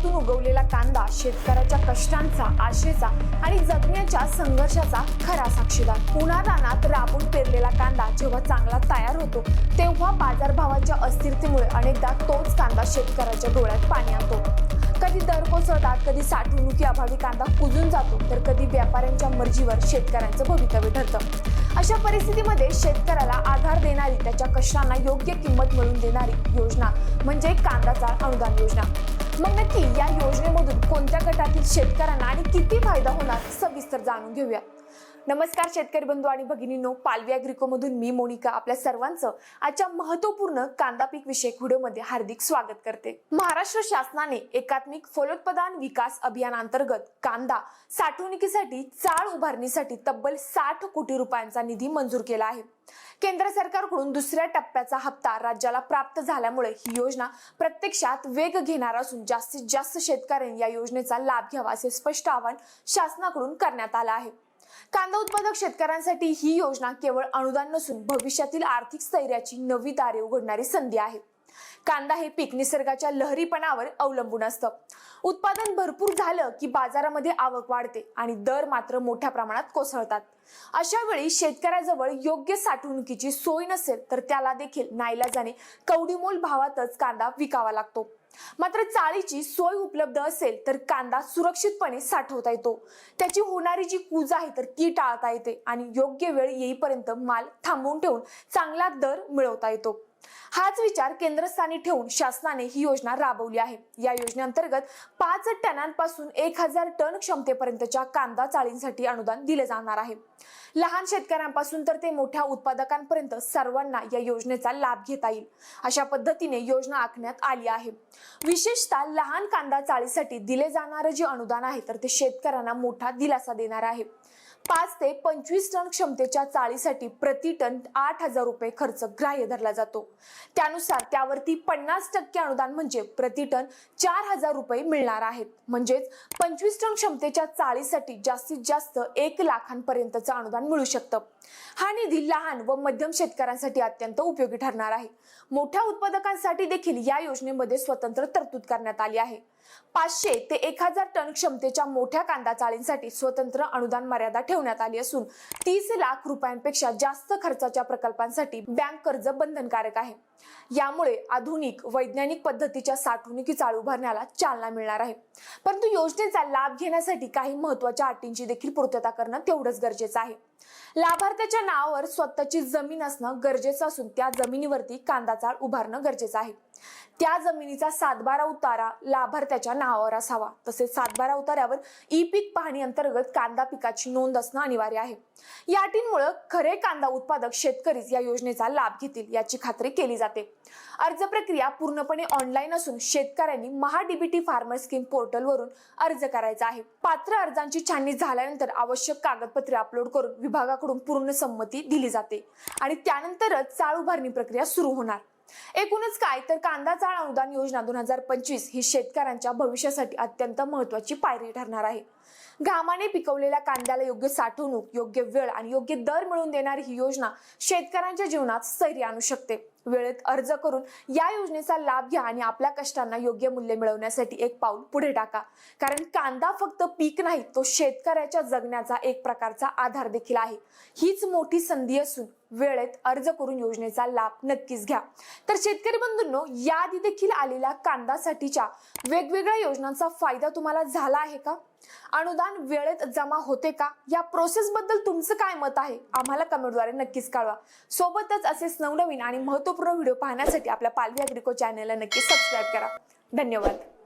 मातीमोलातून उगवलेला कांदा शेतकऱ्याच्या कष्टांचा आशेचा आणि जगण्याच्या संघर्षाचा खरा साक्षीदार. उन्हातानात राबून पेरलेला कांदा जेव्हा चांगला तयार होतो तेव्हा बाजारभावाच्या अस्थिरतेमुळे अनेकदा तोच कांदा शेतकऱ्याच्या डोळ्यात पाणी आणतो. कधी दर कोसळतात कधी साठवणुकी अभावी कांदा कुजून जातो तर कधी व्यापाऱ्यांच्या मर्जीवर शेतकऱ्यांचं भवितव्य ठरतं. अशा परिस्थितीमध्ये शेतकऱ्याला आधार देणारी त्याच्या कष्टांना योग्य किंमत मिळवून देणारी योजना म्हणजे कांदाचा अनुदान योजना. मग नक्की या योजनेमधून कोणत्या गटातील शेतकऱ्यांना आणि किती फायदा होणार सविस्तर जाणून घेऊया. नमस्कार शेतकरी बंधू आणि भगिनींनो पालवी अग्रिकोमधून मी मोनिका आपल्या सर्वांचं आजच्या महत्त्वपूर्ण कांदा पीक विषयक व्हिडिओमध्ये हार्दिक स्वागत करते. महाराष्ट्र शासनाने एकात्मिक फलोत्पादन विकास अभियानांतर्गत कांदा साठवणुकीसाठी चाळ उभारणीसाठी तब्बल साठ कोटी रुपयांचा निधी मंजूर केला आहे. केंद्र सरकारकडून दुसऱ्या टप्प्याचा हप्ता राज्याला प्राप्त झाल्यामुळे ही योजना प्रत्यक्षात वेग घेणार असून जास्तीत जास्त शेतकऱ्यांनी या योजनेचा लाभ घ्यावा असे स्पष्ट आवाहन शासनाकडून करण्यात आलं आहे. कांदा उत्पादक शेतकऱ्यांसाठी ही योजना केवळ अनुदान नसून भविष्यातील आर्थिक स्थैर्याची नवी दारे उघडणारी संधी आहे. कांदा हे पीक निसर्गाच्या लहरीपणावर अवलंबून असतं. उत्पादन भरपूर झालं की बाजारामध्ये आवक वाढते आणि दर मात्र मोठ्या प्रमाणात कोसळतात. अशा वेळी शेतकऱ्याजवळ योग्य साठवणुकीची सोय नसेल तर त्याला देखील नाईलाजाने कवडीमोल भावातच कांदा विकावा लागतो. मात्र चाळीची सोय उपलब्ध असेल तर कांदा सुरक्षितपणे साठवता येतो. त्याची होणारी जी कूज आहे तर ती टाळता येते आणि योग्य वेळ येईपर्यंत माल थांबवून ठेवून चांगला दर मिळवता येतो. हाच विचार केंद्रस्थानी ठेवून शासनाने ही योजना राबवली आहे. या योजनेअंतर्गत पाच टनांपासून एक हजार टन क्षमतेपर्यंतच्या कांदा चाळींसाठी अनुदान दिले जाणार आहे. लहान शेतकऱ्यांपासून तर ते मोठ्या उत्पादकांपर्यंत सर्वांना या योजनेचा लाभ घेता येईल. अशा पद्धतीने योजना आखण्यात आली आहे. विशेषतः लहान कांदा चाळीसाठी दिले जाणारं जे अनुदान आहे तर ते शेतकऱ्यांना मोठा दिलासा देणार आहे. पाच ते पंचवीस टन क्षमतेच्या चाळीसाठी प्रति टन आठ हजार रुपये खर्च ग्राह्य धरला जातो. त्यानुसार त्यावरती पन्नास टक्के अनुदान म्हणजे प्रति टन चार हजार रुपये मिळणार आहेत. म्हणजेच पंचवीस टन क्षमतेच्या चाळीसाठी जास्तीत जास्त एक लाखांपर्यंतचं अनुदान मिळू शकतं. हा निधी लहान व मध्यम शेतकऱ्यांसाठी अत्यंत उपयोगी ठरणार आहे. मोठ्या उत्पादकांसाठी देखील या योजनेमध्ये स्वतंत्र तरतूद करण्यात आली आहे. पाचशे ते एक हजार टन क्षमतेच्या मोठ्या कांदा चाळींसाठी स्वतंत्र अनुदान मर्यादा ठेवण्यात आली असून तीस लाख रुपयांपेक्षा जास्त खर्चाच्या प्रकल्पांसाठी बँक कर्ज बंधनकारक आहे. यामुळे आधुनिक वैज्ञानिक पद्धतीच्या साठवणुकी चालू उभारण्याला चालना मिळणार आहे. परंतु योजनेचा लाभ घेण्यासाठी काही महत्त्वाच्या अटींची देखील पूर्तता करणं तेवढंच गरजेचं आहे. लाभार्थ्याच्या नावावर स्वतःची जमीन असणं गरजेचं असून त्या जमिनीवरती कांदा चाळ उभारणं गरजेचं आहे. त्या जमिनीचा सातबारा उतारा लाभार्थ्याच्या नावावर असावा. तसेच सातबारा उतार्यावर ई पीक पाहणी अंतर्गत कांदा पिकाची नोंद असणं अनिवार्य आहे. या अटींमुळे खरे कांदा उत्पादक शेतकरीच या योजनेचा लाभ घेतील याची खात्री केली जाते. अर्ज प्रक्रिया पूर्णपणे ऑनलाईन असून शेतकऱ्यांनी महाडीबीटी फार्मर स्कीम पोर्टलवरून अर्ज करायचा आहे. पात्र अर्जांची छाननी झाल्यानंतर आवश्यक कागदपत्रे अपलोड करून विभागाकडून पूर्ण संमती दिली जाते आणि त्यानंतरच चाळ उभारणी प्रक्रिया सुरू होणार. एकूणच काय तर कांदा चाळ अनुदान योजना दोन हजार पंचवीस ही शेतकऱ्यांच्या भविष्यासाठी अत्यंत महत्वाची पायरी ठरणार आहे. घामाने पिकवलेल्या कांद्याला योग्य साठवणूक योग्य वेळ आणि योग्य दर मिळवून देणारी ही योजना शेतकऱ्यांच्या जीवनात स्थैर्य आणू शकते. वेळेत अर्ज करून या योजनेचा लाभ घ्या आणि आपल्या कष्टांना योग्य मूल्य मिळवण्यासाठी एक पाऊल पुढे टाका. कारण कांदा फक्त पीक नाही तो शेतकऱ्याच्या जगण्याचा एक प्रकारचा आधार देखील आहे. हीच मोठी संधी असून वेळेत अर्ज करून योजनेचा लाभ नक्कीच घ्या. तर शेतकरी बंधूंनो याआधी देखील आलेल्या कांदासाठीच्या वेगवेगळ्या योजनांचा फायदा तुम्हाला झाला आहे का? अनुदान वेळेत जमा होते का? या प्रोसेस बद्दल तुमचं काय मत आहे? आम्हाला कमेंटद्वारे नक्कीच कळवा. सोबतच असेच नवनवीन आणि महत्त्वपूर्ण व्हिडिओ पाहण्यासाठी आपल्या पालवी अग्रिको चॅनलला नक्की सबस्क्राईब करा. धन्यवाद.